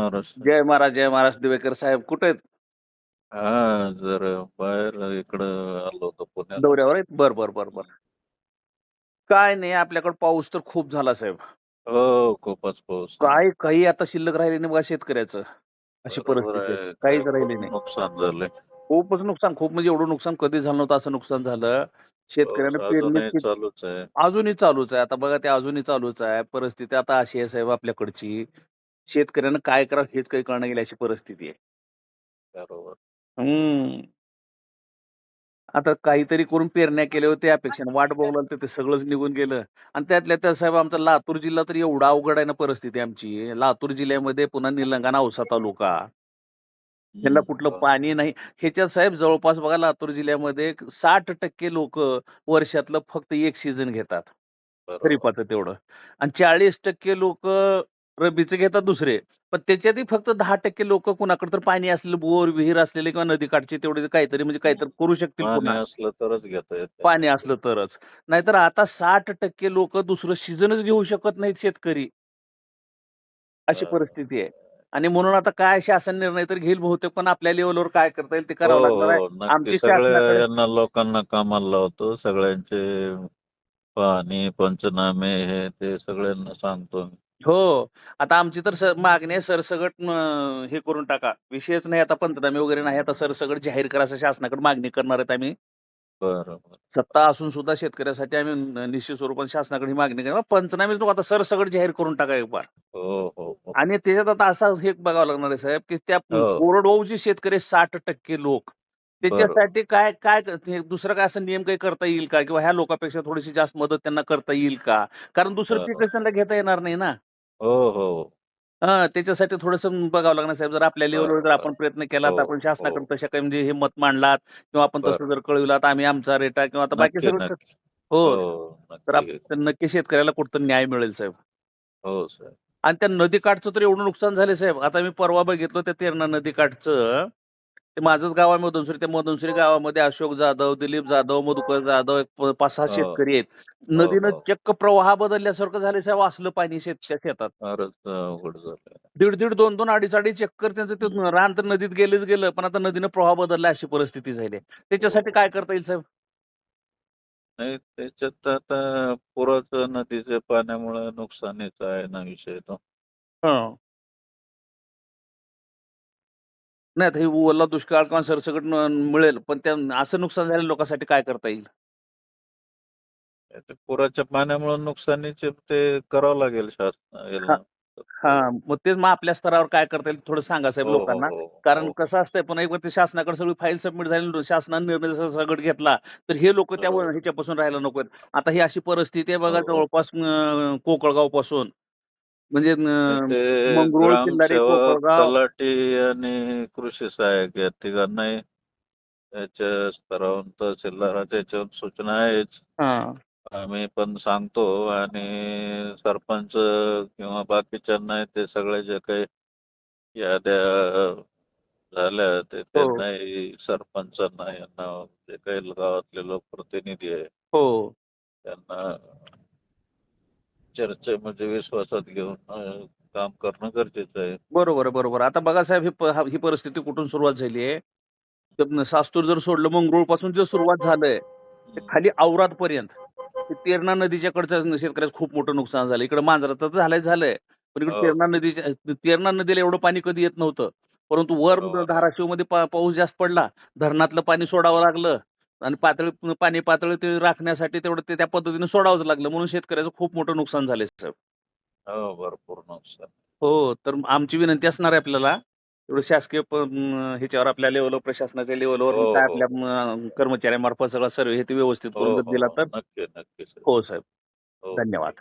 महाराष्ट्र. जय महाराज जय महाराज दिवेकर साहेब. कुठे आहेत? हा जर बाहेर इकडं आलो होतो पुण्यात दौऱ्यावर आहेत? बर बर बर बर. काय नाही आपल्याकडे पाऊस तर खूप झाला साहेब. हो खूपच पाऊस काय काही आता शिल्लक राहिले नाही बघा शेतकऱ्याचं. अशी बरोबर परिस्थिती आहे. आहे. काहीच राहिले नाही. नुकसान झालंय. खूपच नुकसान खूप म्हणजे एवढं नुकसान कधी झालं नव्हतं असं नुकसान झालं. शेतकऱ्यानं पाऊस पेरणीच अजूनही केली. चालूच आहे. अजूनही चालूच आहे. आता बघा ते अजूनही चालूच आहे. परिस्थिती आता अशी आहे साहेब आपल्याकडची. शेतकऱ्यानं काय करावं हेच काही कळणं गेली अशी परिस्थिती आहे. बरोबर. हम्म. आता काहीतरी करून पेरण्या केल्या होत्या अपेक्षेने वाट बघलं तर ते सगळंच निघून गेलं. आणि त्यातल्या त्यात साहेब आमचा लातूर जिल्हा तर एवढा अवघड आहे ना परिस्थिती आमची. लातूर जिल्ह्यामध्ये पुन्हा निलंगा औसा तालुका ह्याला कुठलं. पाणी नाही. ह्याच्यात साहेब जवळपास बघा लातूर जिल्ह्यामध्ये साठ टक्के लोक वर्षातलं फक्त एक सीझन घेतात. बरोबर. खरीपाचं तेवढं. आणि चाळीस टक्के लोक रब्बीचे घेतात दुसरे. पण त्याच्यातही फक्त दहा टक्के लोक कुणाकडे तर पाणी असलेलं बोर विहीर असलेले किंवा नदीकाठचे तेवढे काहीतरी म्हणजे काहीतरी करू शकतील पाणी असलं तरच घेता पाणी असलं तरच. नाहीतर आता साठ टक्के लोक दुसरं सीझनच घेऊ शकत नाहीत शेतकरी. अशी. परिस्थिती आहे. आणि म्हणून आता काय शासन निर्णय तर घेईल बहुतेक पण आपल्या लेवलवर काय करता येईल ते करावं लागणार आहे. हो नक्की. आमची शासनाकडे. लोकांना कामाला लावतो. सगळ्यांचे पाहणी पंचनामे हे ते सगळ्यांना सांगतो. हो. आता आमची तर मागणी आहे सरसगट अं, हे करून टाका. विषयच नाही आता पंचनामे वगैरे नाही आता सरसगट जाहीर करा असं शासनाकडे मागणी करणार आहेत आम्ही. बरं बरं सत्ता असून सुद्धा शेतकऱ्यासाठी आम्ही न- निश्चित स्वरूपात शासनाकडे ही मागणी करणार. पंचनामेच नको आता सरसगट जाहीर करून टाका एक बार. हो हो हो. आणि त्याच्यात आता असा हे बघावं लागणार आहे साहेब की त्या हो. कोरडवाहूचे शेतकरी साठ टक्के लोक. त्याच्यासाठी काय काय ते दुसरं काय असं नियम काही करता येईल का? किंवा ह्या लोकांपेक्षा थोडीशी जास्त मदत त्यांना करता येईल का? कारण दुसरं. पीकच त्यांना घेता येणार नाही ना. हो हो. हा त्याच्यासाठी थोडस बघावं लागणार साहेब जर आपल्या लेवलवर जर आपण प्रयत्न केला तर हो, आपण शासनाकडे हो. तशा काही म्हणजे हे मत मांडलात किंवा आपण तसं जर कळविलात आम्ही आमचा रेटा किंवा आता बाकी नक्की सगळं नक्की. हो हो तर नक्की. आप- तर नक्की शेतकऱ्याला कुठं न्याय मिळेल साहेब. हो सर आणि त्या नदीकाठचं तर एवढं नुकसान झालं साहेब. आता मी परवा बघितलं त्या तेरणा नदीकाठचं ते माझंच गाव आहे मधुनसरी त्या मधुनसरी गावामध्ये अशोक जाधव दिलीप जाधव मधुकर जाधव एक प- पाच सहा हो. शेतकरी आहेत नदीनं हो. चक्क प्रवाह बदलल्यासारखं झालं साहेब असलं पाणी शेत त्या शेतात फारच अवघड झालंय दीड दीड दोन दोन अडीच अडीच चक्कर त्यांचं ते रान तर नदीत गेलेच गेलं पण आता नदीनं प्रवाह बदलला अशी परिस्थिती झाली आहे. त्याच्यासाठी काय करता येईल साहेब नाही त्याच्यात आता पुराचं नदीच्या पाण्यामुळे नुकसानीचा आहे ना विषय तो हं. नाही आता हे ओला दुष्काळ किंवा सरसकट न- मिळेल पण त्या असं नुकसान झालेल्या लोकांसाठी काय करता येईल? ते पुराच्या पाण्यामुळे नुकसानीचे ते करावं लागेल शासन हा मग तेच मग आपल्या स्तरावर काय करता येईल थोडं सांगा साहेब हो, लोकांना. कारण कसं असतंय पण एक ते शासनाकडे सगळी फाईल सबमिट झाली शासनाने निर्णय जर सगळं घेतला तर हे लोक त्या हो. ह्याच्यापासून राहायला नको आता ही अशी परिस्थिती आहे बघा हो. जवळपास अं, कोकळगावपासून म्हणजे मंगरुळ, किल्लारी, कोपरगाव. तलाठी आणि कृषी सहाय्यक या तिघांनाही याच्या स्तरावरून तहसीलदाराच्या याच्यावर सूचना आहेच. हा. आम्ही पण सांगतो आणि सरपंच किंवा बाकीच्यांना ते सगळे जे काही याद्या झाल्या ते त्यांनाही सरपंचांना यांना जे काही गावातले लोकप्रतिनिधी आहे हो. त्यांना चर्चे म्हणजे विश्वासात घेऊन काम करणं गरजेचं आहे. बरोबर बरोबर आता बघा साहेब ही प- हा- परिस्थिती कुठून सुरुवात झाली आहे? तर सास्तूर जर सोडलं मंगरुळपासून जर सुरुवात झालंय ते खाली औराद पर्यंत ते तेरणा नदीच्या कडच्या शेतकऱ्याचं खूप मोठं नुकसान झालं. इकडे मांजरा तर झालंय झालंय. पण इकडे हो. तेरणा नदीच्या तेरणा नदीला एवढं पाणी कधी येत नव्हतं. परंतु वर हो. धाराशिवमध्ये पाऊस जास्त पडला. धरणातलं पाणी सोडावं लागलं. आणि पातळी पाणी पातळी ते राखण्यासाठी तेवढं ते त्या पद्धतीने सोडावंच लागलं. म्हणून शेतकऱ्याचं खूप मोठं नुकसान झालंय साहेब. हो भरपूर नुकसान. हो तर आमची विनंती असणार आहे आपल्याला. एवढं शासकीय ह्याच्यावर आपल्या लेवलवर प्रशासनाच्या लेवलवर हो, हो. आपल्या कर्मचाऱ्यामार्फत सगळा सर्व हे ते व्यवस्थित हो करून जर दिला हो तर. नक्की नक्की सर हो साहेब. हो. धन्यवाद.